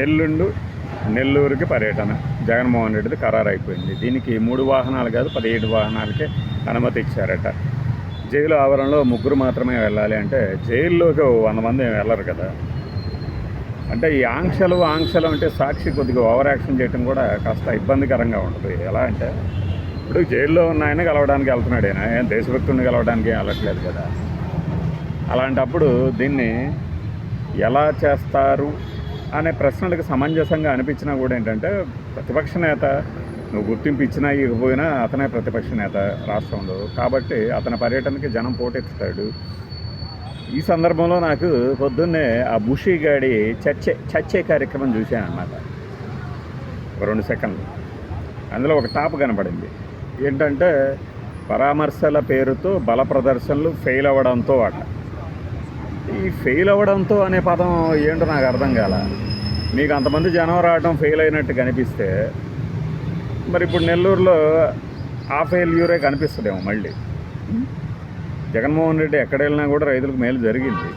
ఎల్లుండు నెల్లూరుకి పర్యటన. జగన్మోహన్ రెడ్డిది ఖరారు అయిపోయింది దీనికి మూడు వాహనాలు కాదు పదిహేడు వాహనాలకే అనుమతి ఇచ్చారట. జైలు ఆవరణలో ముగ్గురు మాత్రమే వెళ్ళాలి అంటే జైల్లోకి వంద మంది ఏం వెళ్ళరు కదా. అంటే ఈ ఆంక్షలు ఆంక్షలు అంటే సాక్షి కొద్దిగా ఓవర్ యాక్షన్ చేయడం కూడా కాస్త ఇబ్బందికరంగా ఉంటుంది. ఎలా అంటే ఇప్పుడు జైల్లో ఉన్న ఆయన కలవడానికి వెళ్తున్నాడు ఆయన ఏం దేశభక్తుడిని కలవడానికి ఏం వెళ్ళట్లేదు కదా. అలాంటప్పుడు దీన్ని ఎలా చేస్తారు? అనే ప్రశ్నలకు సమంజసంగా అనిపించినా కూడా ఏంటంటే ప్రతిపక్ష నేత నువ్వు గుర్తింపు ఇచ్చినా ఇవ్వకపోయినా అతనే ప్రతిపక్ష నేత రాష్ట్రంలో. కాబట్టి అతని పర్యటనకి జనం పోటెత్తుతాడు. ఈ సందర్భంలో నాకు పొద్దున్నే ఆ బుషీ గాడి చర్చే చర్చే కార్యక్రమం చూశాను అన్నమాట రెండు సెకండ్లు. అందులో ఒక టాప్ కనపడింది. ఏంటంటే పరామర్శల పేరుతో బల ప్రదర్శనలు ఫెయిల్ అవ్వడంతో అట. ఈ ఫెయిల్ అవ్వడంతో అనే పదం ఏంటో నాకు అర్థం కాల. మీకు అంతమంది జనం రావడం ఫెయిల్ అయినట్టు కనిపిస్తే మరి ఇప్పుడు నెల్లూరులో ఆ ఫెయిల్యూరే కనిపిస్తుందేమో మళ్ళీ. జగన్మోహన్ రెడ్డి ఎక్కడ వెళ్ళినా కూడా రైతులకు మేలు జరిగింది.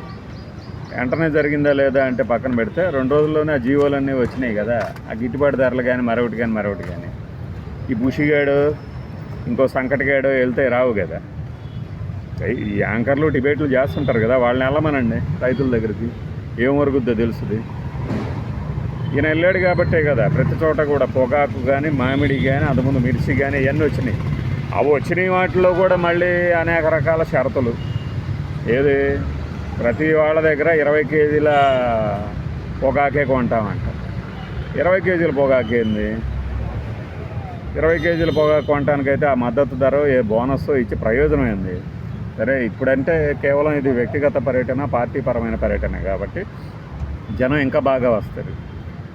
వెంటనే జరిగిందా లేదా అంటే పక్కన పెడితే రెండు రోజుల్లోనే ఆ జీవోలన్నీ వచ్చినాయి కదా. ఆ గిట్టుబాటు ధరలు కానీ మరొకటి కానీ మరొకటి కానీ ఈ బుషిగాడు ఇంకో సంకటగాడు వెళ్తే రావు కదా. ఈ యాంకర్లు డిబేట్లు చేస్తుంటారు కదా వాళ్ళని వెళ్ళమనండి రైతుల దగ్గరికి. ఏం వరకుద్దో తెలుస్తుంది ఈయన వెళ్ళాడు కాబట్టే కదా. ప్రతి చోట కూడా పొగాకు కానీ మామిడి కానీ అంతకుముందు మిర్చి కానీ ఇవన్నీ వచ్చినాయి. అవి వచ్చినాయి వాటిలో కూడా మళ్ళీ అనేక రకాల షరతులు. ఏది? ప్రతి వాళ్ళ దగ్గర ఇరవై కేజీల పొగాకే కొంటామంట. ఇరవై కేజీల పొగాకే ఏంది? ఇరవై కేజీల పొగాకు కొనటానికైతే ఆ మద్దతు ధర ఏ బోనస్ ఇచ్చి ప్రయోజనం ఏంది? సరే ఇప్పుడంటే కేవలం ఇది వ్యక్తిగత పర్యటన పార్టీ పరమైన పర్యటన కాబట్టి జనం ఇంకా బాగా వస్తారు.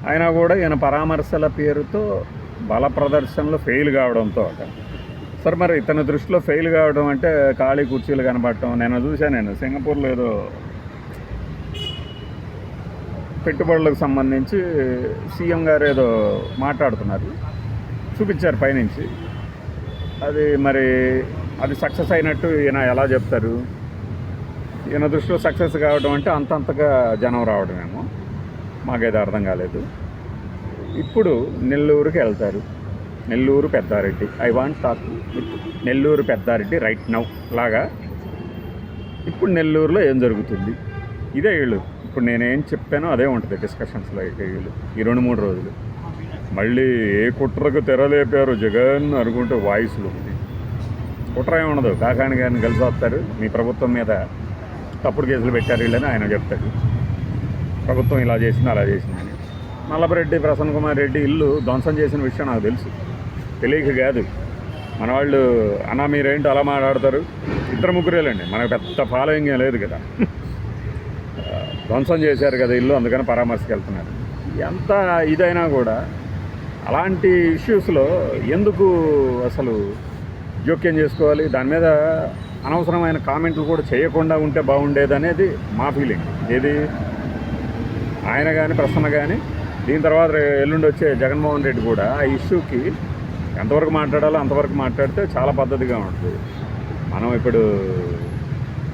అయినా కూడా ఈయన పరామర్శల పేరుతో బల ప్రదర్శనలో ఫెయిల్ కావడంతో అట సరే మరి ఇతని దృష్టిలో ఫెయిల్ కావడం అంటే ఖాళీ కుర్చీలు కనపడటం నేను చూశాను నేను సింగపూర్లో ఏదో పెట్టుబడులకు సంబంధించి సీఎం గారు ఏదో మాట్లాడుతున్నారు. చూపించారు పైనుంచి. అది మరి అది సక్సెస్ అయినట్టు ఈయన ఎలా చెప్తారు? ఈయన దృష్టిలో సక్సెస్ కావడం అంటే అంతంతగా జనం రావడమేమో. మాకైతే అర్థం కాలేదు. ఇప్పుడు నెల్లూరుకి వెళ్తారు. Nellore Peddareddy. I want talk Nellore Peddareddy right now లాగా ఇప్పుడు నెల్లూరులో ఏం జరుగుతుంది? ఇదే వీళ్ళు ఇప్పుడు నేనేం చెప్పానో అదే ఉంటుంది డిస్కషన్స్లో వీళ్ళు ఈ రెండు మూడు రోజులు. మళ్ళీ ఏ కుట్రకు తెరలేపారు జగన్ అనుకుంటే వాయిస్లు ఉంది. కుట్ర ఏమి ఉండదు. కాకాని గారిని కలిసి వస్తారు. మీ ప్రభుత్వం మీద తప్పుడు కేసులు పెట్టారు వీళ్ళని ఆయన చెప్తాడు. ప్రభుత్వం ఇలా చేసింది అలా చేసిందని నల్లపరెడ్డి ప్రసన్న కుమార్ రెడ్డి ఇల్లు ధ్వంసం చేసిన విషయం నాకు తెలుసు. తెలియక కాదు. మన వాళ్ళు అన్న మీరేంటి అలా మాట్లాడతారు? ఇద్దరు ముగ్గురేలండి. మనకు పెద్ద ఫాలోయింగ్ లేదు కదా. ధ్వంసం చేశారు కదా ఇల్లు అందుకని పరామర్శకు వెళ్తున్నారు. ఎంత ఇదైనా కూడా అలాంటి ఇష్యూస్లో ఎందుకు అసలు జోక్యం చేసుకోవాలి? దాని మీద అనవసరమైన కామెంట్లు కూడా చేయకుండా ఉంటే బాగుండేది అనేది మా ఫీలింగ్. ఏది? ఆయన కానీ ప్రసన్న కానీ దీని తర్వాత ఎల్లుండి వచ్చే జగన్మోహన్ రెడ్డి కూడా ఆ ఇష్యూకి ఎంతవరకు మాట్లాడాలో అంతవరకు మాట్లాడితే చాలా పద్ధతిగా ఉంటుంది. మనం ఇప్పుడు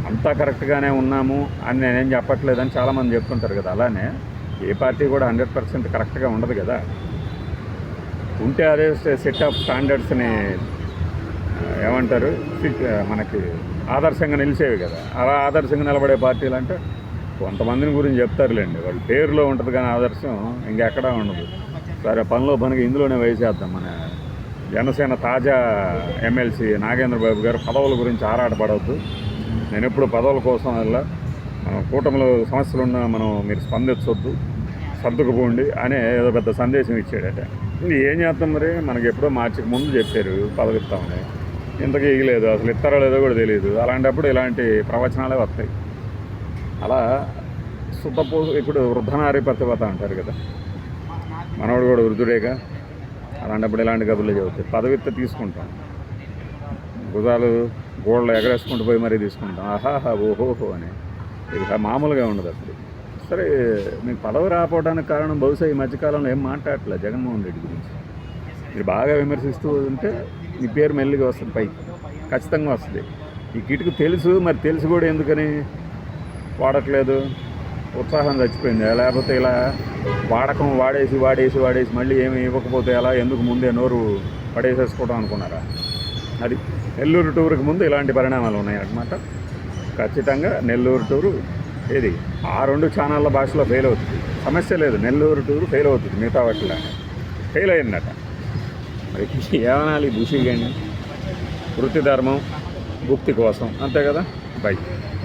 అంతా కరెక్ట్గానే ఉన్నాము అని నేనేం చెప్పట్లేదని చాలామంది చెప్తుంటారు కదా అలానే ఏ పార్టీ కూడా హండ్రెడ్ పర్సెంట్ కరెక్ట్గా ఉండదు కదా. ఉంటే అదే సెట్ ఆఫ్ స్టాండర్డ్స్ని ఏమంటారు మనకి ఆదర్శంగా నిలిచేవి కదా. అలా ఆదర్శంగా నిలబడే పార్టీలు అంటే కొంతమందిని గురించి చెప్తారులేండి. వాళ్ళ పేరులో ఉంటుంది కానీ ఆదర్శం ఇంకెక్కడా ఉండదు. సరే పనిలో పనికి ఇందులోనే వేసేద్దాం మన జనసేన తాజా ఎమ్మెల్సీ నాగేంద్ర బాబు గారు పదవుల గురించి ఆరాటపడవద్దు. నేను ఎప్పుడు పదవుల కోసం వెళ్ళా. మనం కూటమిలో సమస్యలున్నా మనం మీరు స్పందించొద్దు. సర్దుకుపోండి అనే ఏదో పెద్ద సందేశం ఇచ్చాడట. ఏం చేస్తాం మరి? మనకి ఎప్పుడో మార్చికి ముందు చెప్పారు పదవిస్తామని ఇంతకీ ఇగలేదు అసలు ఇస్తారో లేదో కూడా తెలియదు. అలాంటప్పుడు ఇలాంటి ప్రవచనాలే వస్తాయి. అలా శుద్ధపో ఇప్పుడు వృద్ధనారి ప్రతిభత అంటారు కదా. మనవాడు కూడా వృద్ధుడేగా. అలాంటప్పుడు ఇలాంటి కబుర్లు చెబుతాయి పదవిత్త తీసుకుంటాం. భుజాలు గోడలు ఎగరేసుకుంటూ పోయి మరీ తీసుకుంటాం. ఆహాహా ఓహోహో అని. ఇది మామూలుగా ఉండదు అప్పుడు సరే మీకు పదవి రాకపోవడానికి కారణం బహుశా ఈ మధ్యకాలంలో ఏం మాట్లాడట్లేదు జగన్మోహన్ రెడ్డి గురించి. మీరు బాగా విమర్శిస్తూ ఉంటే మీ పేరు మెల్లిగా వస్తుంది పైకి. ఖచ్చితంగా వస్తుంది. ఈ కిటుకు తెలుసు మరి తెలుసు కూడా ఎందుకని? వాడట్లేదు. ఉత్సాహం చచ్చిపోయింది. లేకపోతే ఇలా వాడకం వాడేసి వాడేసి వాడేసి మళ్ళీ ఏమి ఇవ్వకపోతే ఎలా ఎందుకు ముందే నోరు పడేసేసుకోవడం అనుకున్నారా? అది నెల్లూరు టూర్కి ముందు ఇలాంటి పరిణామాలు ఉన్నాయి అన్నమాట ఖచ్చితంగా నెల్లూరు టూరు ఏది? ఆ రెండు ఛానళ్ళ భాషలో ఫెయిల్ అవుతుంది. సమస్య లేదు. నెల్లూరు టూరు ఫెయిల్ అవుతుంది. మిగతా వాటిలో ఫెయిల్ అయిందట. మరి ఏమనాలి? భూషి కానీ వృత్తి ధర్మం గుప్తి కోసం. అంతే కదా? బై.